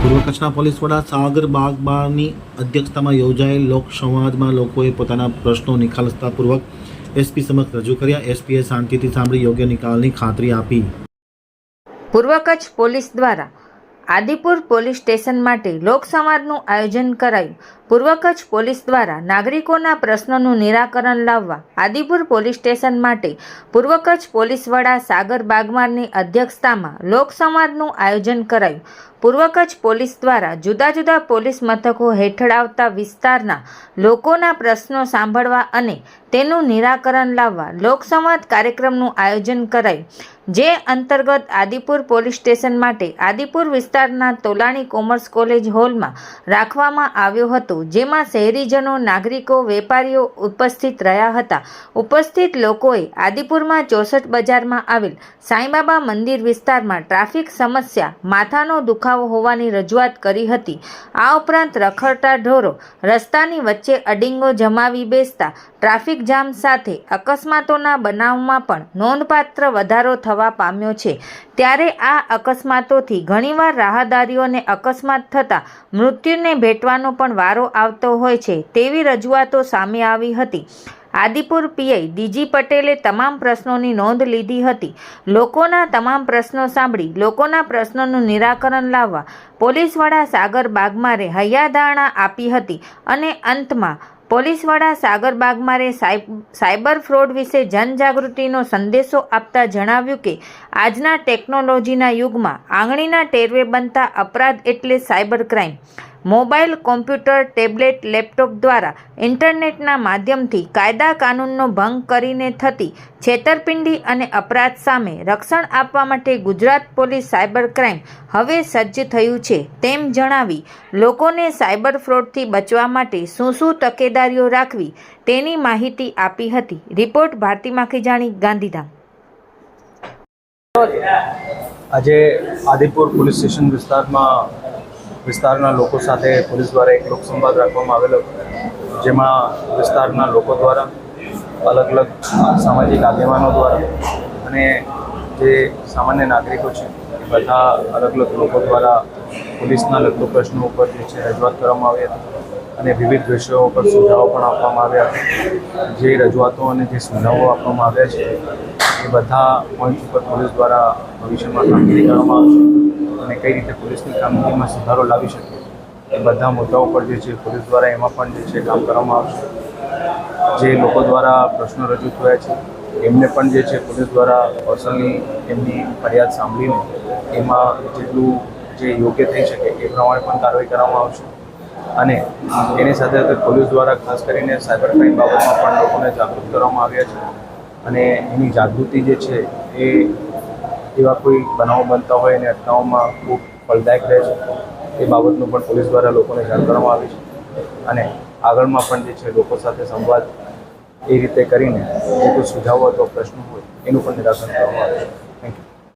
પૂર્વ કચ્છના પોલીસ વડા સાગર બાગબાની અધ્યક્ષતામાં યોજાયેલ લોકસંવાદમાં લોકોએ પોતાના પ્રશ્નો નિખાલસતાપૂર્વક એસપી સમક્ષ રજૂ કર્યા. એસપીએ શાંતિથી સાંભળી યોગ્ય નિકાલની ખાતરી આપી. પૂર્વ કચ્છ પોલીસ દ્વારા આદિપુર પોલીસ સ્ટેશન માટે લોકસંવાદનું આયોજન કરાયું. પૂર્વ કચ્છ પોલીસ દ્વારા નાગરિકોના પ્રશ્નોનું નિરાકરણ લાવવા આદિપુર પોલીસ સ્ટેશન માટે પૂર્વ કચ્છ પોલીસ વડા સાગર બાગમારની અધ્યક્ષતામાં લોકસંવાદનું આયોજન કરાયું. પૂર્વ કચ્છ પોલીસ દ્વારા જુદા જુદા પોલીસ મથકો હેઠળ આવતા વિસ્તારના લોકોના પ્રશ્નો સાંભળવા અને તેનું નિરાકરણ લાવવા લોકસંવાદ કાર્યક્રમનું આયોજન કરાયું. જે અંતર્ગત આદિપુર પોલીસ સ્ટેશન માટે આદિપુર વિસ્તારના તોલાણી કોમર્સ કોલેજ હોલમાં રાખવામાં આવ્યો હતો. જેમાં શહેરીજનો, નાગરિકો, વેપારીઓ ઉપસ્થિત રહ્યા હતા. ઉપસ્થિત લોકોએ આદિપુરમાં ચોસઠ બજારમાં આવેલ સાંઈબાબા મંદિર વિસ્તારમાં ટ્રાફિક સમસ્યા, માથાનો દુખાવો હોવાની રજૂઆત કરી હતી. આ ઉપરાંત રખડતા ઢોરો, રસ્તાની વચ્ચે અડિંગો જમાવી બેસતા ટ્રાફિક જામ સાથે અકસ્માતોના બનાવમાં પણ નોંધપાત્ર વધારો થવા પામ્યો છે. ત્યારે આ અકસ્માતોથી ઘણીવાર રાહદારીઓને અકસ્માત થતાં મૃત્યુને ભેટવાનો પણ વારો આવતો હોય છે તેવી રજૂઆતો સામે આવી હતી. આદિપુર પીઆઈ ડીજી પટેલે તમામ પ્રશ્નોની નોંધ લીધી હતી. લોકોના તમામ પ્રશ્નો સાંભળી, લોકોના પ્રશ્નોનું નિરાકરણ લાવવા પોલીસ સાગર બાગમારે હૈયાધારણા આપી હતી અને અંતમાં પોલીસ વડા સાગર બાગમારે સાયબર ફ્રોડ વિશે જનજાગૃતિનો સંદેશો આપતા જણાવ્યું કે, આજના ટેકનોલોજીના યુગમાં આંગળીના ટેરવે બનતા અપરાધ એટલે cyber crime. Mobile, computer, tablet, laptop દ્વારા ઇન્ટરનેટના માધ્યમથી કાયદા કાનૂનનો ભંગ કરીને થતી છેતરપિંડી અને અપરાધ સામે રક્ષણ આપવા માટે ગુજરાત પોલીસ સાયબર ક્રાઇમ હવે સજ્જ થયું છે તેમ જણાવી લોકોને સાયબર ફ્રોડથી બચવા માટે શું શું તકેદારીઓ રાખવી તેની માહિતી આપી હતી. રિપોર્ટ ભારતી માખીજાણી ગાંધીધામ. આજે આદિપુર પોલીસ સ્ટેશન વિસ્તારમાં વિસ્તારના લોકો સાથે પોલીસ દ્વારા એક લોકસંવાદ રાખવામાં આવેલો. જેમાં વિસ્તારના લોકો દ્વારા અલગ અલગ સામાજિક આગેવાનો દ્વારા અને જે સામાન્ય નાગરિકો છે બધા અલગ અલગ લોકો દ્વારા પોલીસના લગતો પ્રશ્નો ઉપર જે છે રજૂઆત કરવામાં આવી હતી અને વિવિધ વિષયો ઉપર સુઝાવો પણ આપવામાં આવ્યા જે રજૂઆતો અને જે સુઝાવો આપવામાં આવ્યા છે, એ બધા પોઈન્ટ ઉપર પોલીસ દ્વારા ભવિષ્યમાં કામગીરી કરવામાં આવશે. અને કઈ રીતે પોલીસની કામગીરીમાં સુધારો લાવી શકે એ બધા મુદ્દાઓ પર જે છે, પોલીસ દ્વારા એમાં પણ જે છે, કામ કરવામાં આવશે. જે લોકો દ્વારા પ્રશ્નો રજૂ થયા છે, એમને પણ જે છે, પોલીસ દ્વારા પર્સનલી એમની ફરિયાદ સાંભળીને એમાં જેટલું જે યોગ્ય થઈ શકે એ પ્રમાણે પણ કાર્યવાહી કરવામાં આવશે. અને એની સાથે સાથે પોલીસ દ્વારા ખાસ કરીને સાયબર ક્રાઇમ બાબતમાં પણ લોકોને જાગૃત કરવામાં આવ્યા છે. અને એની જાગૃતિ જે છે, એ એવા કોઈ બનાવો બનતા હોય એને અટકાવવામાં ખૂબ ફળદાયક રહે છે, એ બાબતનું પણ પોલીસ દ્વારા લોકોને જાણ કરવામાં આવી છે. અને આગળમાં પણ જે છે, લોકો સાથે સંવાદ એ રીતે કરીને જે કોઈ સુઝાવો અથવા પ્રશ્નો હોય, એનું પણ નિરાકરણ કરવામાં આવે છે. Thank you